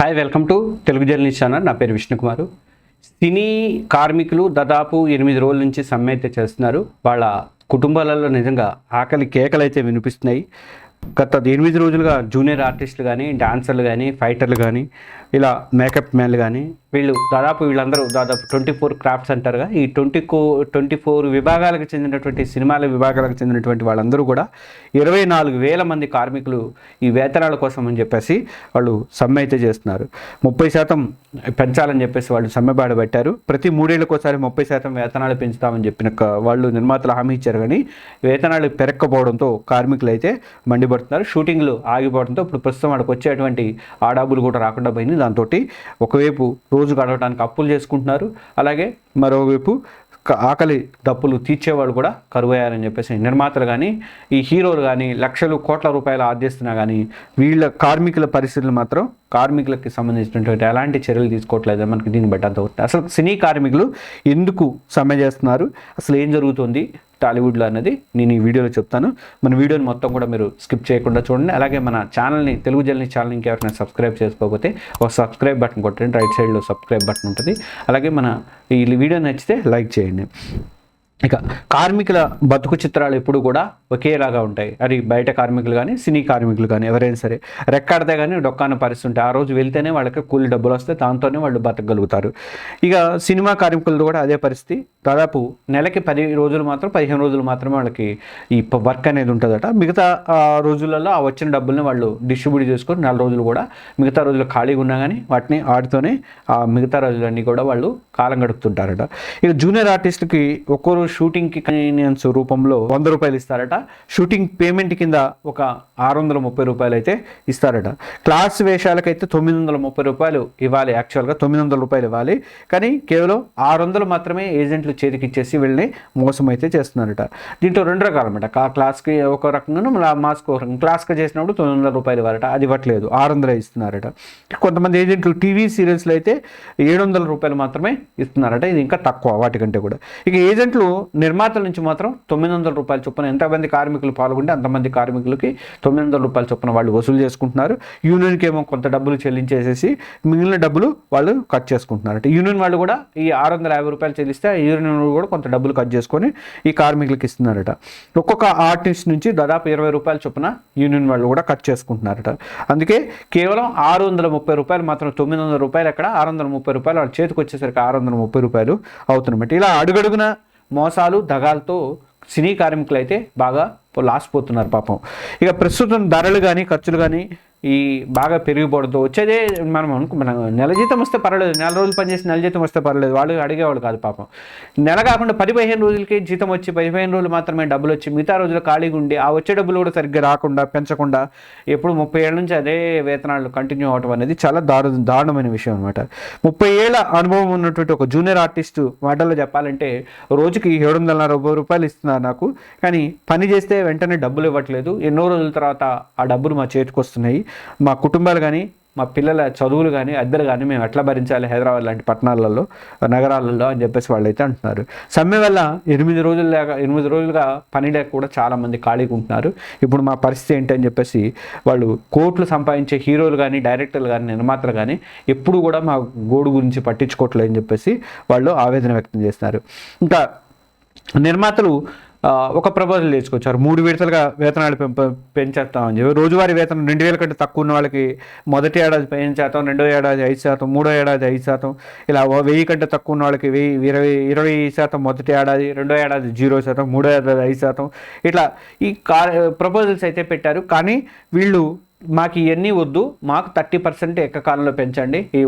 Hi welcome to Telugu journalist channel నా పేరు విష్ణుకుమారు. సినీ కార్మికులు దాదాపు ఎనిమిది రోజుల నుంచి సమ్మె అయితే చేస్తున్నారు. వాళ్ళ కుటుంబాలలో నిజంగా ఆకలి కేకలు అయితే వినిపిస్తున్నాయి. గత ఎనిమిది రోజులుగా జూనియర్ ఆర్టిస్టులు కానీ డాన్సర్లు కానీ ఫైటర్లు కానీ ఇలా మేకప్ మ్యాన్లు కానీ వీళ్ళు దాదాపు వీళ్ళందరూ దాదాపు ట్వంటీ ఫోర్ క్రాఫ్ట్స్ అంటారుగా. ఈ ట్వంటీ కో ట్వంటీ ఫోర్ విభాగాలకు చెందినటువంటి సినిమాల విభాగాలకు చెందినటువంటి వాళ్ళందరూ కూడా ఇరవై నాలుగు వేల మంది కార్మికులు ఈ వేతనాల కోసం అని చెప్పేసి వాళ్ళు సమ్మె అయితే చేస్తున్నారు. ముప్పై శాతం పెంచాలని చెప్పేసి వాళ్ళు సమ్మె పెట్టారు. ప్రతి మూడేళ్ళకోసారి ముప్పై శాతం వేతనాలు పెంచుతామని చెప్పిన వాళ్ళు నిర్మాతలు హామీ ఇచ్చారు కానీ వేతనాలు పెరక్కపోవడంతో కార్మికులు అయితే మండిపడుతున్నారు. షూటింగ్లు ఆగిపోవడంతో ఇప్పుడు ప్రస్తుతం వాడికి వచ్చేటువంటి ఆ డబ్బులు కూడా రాకుండా పోయింది. దాంతో ఒకవైపు రోజు గడవడానికి అప్పులు చేసుకుంటున్నారు. అలాగే మరోవైపు ఆకలి దప్పులు తీర్చేవాళ్ళు కూడా కరువయ్యారని చెప్పేసి నిర్మాతలు కానీ ఈ హీరోలు కానీ లక్షలు కోట్ల రూపాయలు ఆర్జిస్తున్నా కానీ వీళ్ళ కార్మికుల పరిస్థితులు మాత్రం కార్మికులకి సంబంధించినటువంటి ఎలాంటి చర్యలు తీసుకోవట్లేదు మనకి దీన్ని బట్టి అర్థమవుతుంది అసలు సినీ కార్మికులు ఎందుకు సమ్మె చేస్తున్నారు? అసలు ఏం జరుగుతుంది? టాలీవుడ్లో అనేది నేను ఈ వీడియోలో చెప్తాను. మన వీడియోని మొత్తం కూడా మీరు స్కిప్ చేయకుండా చూడండి. అలాగే మన ఛానల్ని తెలుగు జల్ని ఛానల్ ఇంకెవరైనా సబ్స్క్రైబ్ చేసుకోకపోతే ఒక సబ్స్క్రైబ్ బటన్ కొట్టండి. రైట్ సైడ్లో సబ్స్క్రైబ్ బటన్ ఉంటుంది. అలాగే మన ఈ వీడియో నచ్చితే లైక్ చేయండి. ఇక కార్మికుల బతుకు చిత్రాలు ఎప్పుడు కూడా ఒకేలాగా ఉంటాయి. అది బయట కార్మికులు కానీ సినీ కార్మికులు కానీ ఎవరైనా సరే రెక్కాడితే కానీ డొక్కాన పరిస్థితి ఉంటాయి ఆ రోజు వెళ్తేనే వాళ్ళకి కూలి డబ్బులు వస్తే దాంతోనే వాళ్ళు బతకగలుగుతారు. ఇక సినిమా కార్మికులతో కూడా అదే పరిస్థితి. దాదాపు నెలకి పది రోజులు మాత్రం పదిహేను రోజులు మాత్రమే వాళ్ళకి ఈ వర్క్ అనేది ఉంటుందట. మిగతా ఆ, రోజులలో ఆ వచ్చిన డబ్బుల్ని వాళ్ళు డిస్ట్రిబ్యూట్ చేసుకొని నెల రోజులు కూడా మిగతా రోజులు ఖాళీగా ఉన్నా కానీ వాటిని వాటితోనే ఆ మిగతా రోజులన్నీ కూడా వాళ్ళు కాలం గడుపుతుంటారట. ఇక జూనియర్ ఆర్టిస్ట్కి ఒక్కరు షూటింగ్కి కన్వీనియన్స్ రూపంలో వంద రూపాయలు ఇస్తారట. షూటింగ్ పేమెంట్ కింద ఒక ఆరు వందల ముప్పై రూపాయలు అయితే ఇస్తారట. క్లాస్ వేషాలకైతే తొమ్మిది వందల ముప్పై రూపాయలు ఇవ్వాలి. యాక్చువల్గా తొమ్మిది వందల రూపాయలు ఇవ్వాలి. కానీ కేవలం ఆరు వందలు మాత్రమే ఏజెంట్లు చేతికి ఇచ్చేసి వీళ్ళని మోసం అయితే చేస్తున్నారట. దీంట్లో రెండు రకాలు అనమాట కా క్లాస్కి ఒక రకంగా మాస్క్ ఒక రకం క్లాస్కి చేసినప్పుడు తొమ్మిది వందల రూపాయలు ఇవ్వాలట. అది ఇవ్వట్లేదు. ఆరు వందలు ఇస్తున్నారట. కొంతమంది ఏజెంట్లు టీవీ సీరియల్స్లో అయితే ఏడు వందల రూపాయలు మాత్రమే ఇస్తున్నారట. ఇది ఇంకా తక్కువ వాటికంటే కూడా. ఇక ఏజెంట్లు నిర్మాతల నుంచి మాత్రం తొమ్మిది వందల రూపాయలు చొప్పున ఎంతమంది కార్మికులు పాల్గొంటే అంతమంది కార్మికులకి తొమ్మిది వందల రూపాయల చొప్పున వాళ్ళు వసూలు చేసుకుంటున్నారు. యూనియన్కి ఏమో కొంత డబ్బులు చెల్లించేసేసి మిగిలిన డబ్బులు వాళ్ళు కట్ చేసుకుంటున్నారట యూనియన్ వాళ్ళు కూడా ఈ ఆరు వందల యాభై రూపాయలు చెల్లిస్తే ఆ యూనియన్ వాళ్ళు కూడా కొంత డబ్బులు కట్ చేసుకొని ఈ కార్మికులకి ఇస్తున్నారట. ఒక్కొక్క ఆర్టిస్ట్ నుంచి దాదాపు ఇరవై రూపాయల చొప్పున యూనియన్ వాళ్ళు కూడా కట్ చేసుకుంటున్నారట. అందుకే కేవలం ఆరు వందల ముప్పై రూపాయలు మాత్రం తొమ్మిది వందల రూపాయలు అక్కడ ఆరు వందల ముప్పై రూపాయలు వాళ్ళ చేతికి వచ్చేసరికి ఆరు వందల ముప్పై రూపాయలు అవుతున్నమాట ఇలా అడుగడుగున మోసాలు దగాలతో సినీ కార్మికులు అయితే బాగా లాస్ పోతున్నారు పాపం. ఇక ప్రస్తుతం ధరలు కానీ ఖర్చులు కానీ ఈ బాగా పెరిగిపోవడంతో వచ్చేదే మనం అనుకు నెల జీతం వస్తే పర్వాలేదు నెల రోజులు పనిచేసి నెల జీతం వస్తే పర్వాలేదు వాళ్ళు అడిగేవాళ్ళు కాదు పాపం. నెల కాకుండా పది పదిహేను రోజులకి జీతం వచ్చి పదిహేను రోజులు మాత్రమే డబ్బులు వచ్చి మిగతా రోజులు ఖాళీగా ఉండి ఆ వచ్చే డబ్బులు కూడా సరిగ్గా రాకుండా పెంచకుండా ఎప్పుడు ముప్పై ఏళ్ళ నుంచి అదే వేతనాలు కంటిన్యూ అవడం అనేది చాలా దారు దారుణమైన విషయం అనమాట ముప్పై ఏళ్ళ అనుభవం ఉన్నటువంటి ఒక జూనియర్ ఆర్టిస్టు మాటల్లో చెప్పాలంటే రోజుకి ఏడు వందల నలభై రూపాయలు ఇస్తున్నారు నాకు. కానీ పని చేస్తే వెంటనే డబ్బులు ఇవ్వట్లేదు. ఎన్నో రోజుల తర్వాత ఆ డబ్బులు మా చేతికి వస్తున్నాయి. మా కుటుంబాలు కానీ మా పిల్లల చదువులు కానీ అద్దెలు కానీ మేము ఎట్లా భరించాలి హైదరాబాద్ లాంటి పట్టణాలలో నగరాలలో అని చెప్పేసి వాళ్ళు అయితే అంటున్నారు. సమ్మె వల్ల ఎనిమిది రోజులు లేక ఎనిమిది రోజులుగా పని లేక కూడా చాలామంది ఖాళీగా ఉంటున్నారు. ఇప్పుడు మా పరిస్థితి ఏంటి అని చెప్పేసి వాళ్ళు కోట్లు సంపాదించే హీరోలు కానీ డైరెక్టర్లు కానీ నిర్మాతలు కానీ ఎప్పుడు కూడా మా గోడు గురించి పట్టించుకోవట్లేదు అని చెప్పేసి వాళ్ళు ఆవేదన వ్యక్తం చేస్తున్నారు. ఇంకా నిర్మాతలు ఒక ప్రపోజల్ చేసుకొచ్చారు మూడు విడతలుగా వేతనాలు పెంచేస్తామని చెప్పి రోజువారీ వేతనం రెండు వేల కంటే తక్కువ ఉన్న వాళ్ళకి మొదటి ఏడాది పదిహేను శాతం రెండో ఏడాది ఐదు శాతం మూడో ఏడాది ఐదు శాతం ఇలా వెయ్యి కంటే తక్కువ ఉన్న వాళ్ళకి వెయ్యి ఇరవై ఇరవై శాతం మొదటి ఏడాది రెండో ఏడాది జీరో శాతం మూడో ఏడాది ఐదు శాతం ఇట్లా ఈ కా ప్రపోజల్స్ అయితే పెట్టారు. కానీ వీళ్ళు మాకు ఇవన్నీ వద్దు మాకు థర్టీ పర్సెంట్ ఏకకాలంలో పెంచండి. ఈ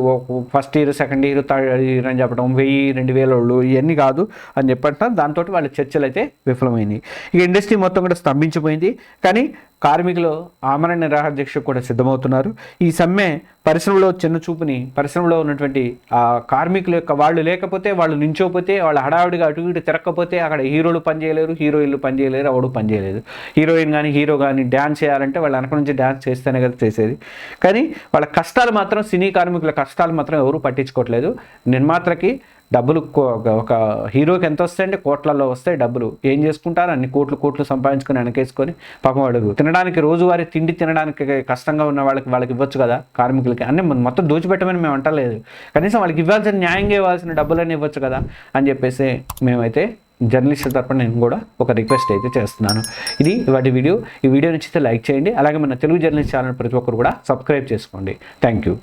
first year second year third year అని చెప్పడం వెయ్యి రెండు వేల వాళ్ళు ఇవన్నీ కాదు అని చెప్పంటున్నారు. దాంతో వాళ్ళ చర్చలు అయితే విఫలమైనాయి. ఇక ఇండస్ట్రీ మొత్తం కూడా స్తంభించిపోయింది. కానీ కార్మికులు ఆమరణ నిరాహార దీక్షకు కూడా సిద్ధమవుతున్నారు. ఈ సమ్మె పరిశ్రమలో చిన్న చూపుని పరిశ్రమలో ఉన్నటువంటి ఆ కార్మికుల యొక్క వాళ్ళు లేకపోతే వాళ్ళు నించోపోతే వాళ్ళు హడావిడిగా అటు ఇటు తిరగకపోతే అక్కడ హీరోలు పనిచేయలేరు హీరోయిన్లు పనిచేయలేరు అవడు పనిచేయలేదు హీరోయిన్ కానీ హీరో కానీ డ్యాన్స్ చేయాలంటే వాళ్ళు వెనక నుంచి డ్యాన్స్ చేస్తేనే కదా చేసేది. కానీ వాళ్ళ కష్టాలు మాత్రం సినీ కార్మికుల కష్టాలు మాత్రం ఎవరు పట్టించుకోవట్లేదు. నిర్మాతలకి డబ్బులు కో- ఒక హీరోకి ఎంత వస్తాయంటే కోట్లలో వస్తాయి డబ్బులు. ఏం చేసుకుంటారు? అన్ని కోట్లు కోట్లు సంపాదించుకొని వెనకేసుకొని పాపం వాడు తినడానికి రోజువారి తిండి తినడానికి కష్టంగా ఉన్న వాళ్ళకి వాళ్ళకి ఇవ్వచ్చు కదా కార్మికులకి. అన్నీ మొత్తం దోచిపెట్టమని మేము అంటలేదు. కనీసం వాళ్ళకి ఇవ్వాల్సిన న్యాయంగా ఇవ్వాల్సిన డబ్బులన్నీ ఇవ్వచ్చు కదా అని చెప్పేసి మేమైతే జర్నలిస్టుల తరపున నేను కూడా ఒక రిక్వెస్ట్ అయితే చేస్తున్నాను. ఇది వాటి వీడియో. ఈ వీడియో నచ్చితే లైక్ చేయండి. అలాగే మన తెలుగు జర్నలిస్ట్ ఛానల్ ప్రతి ఒక్కరు కూడా సబ్స్క్రైబ్ చేసుకోండి. Thank you.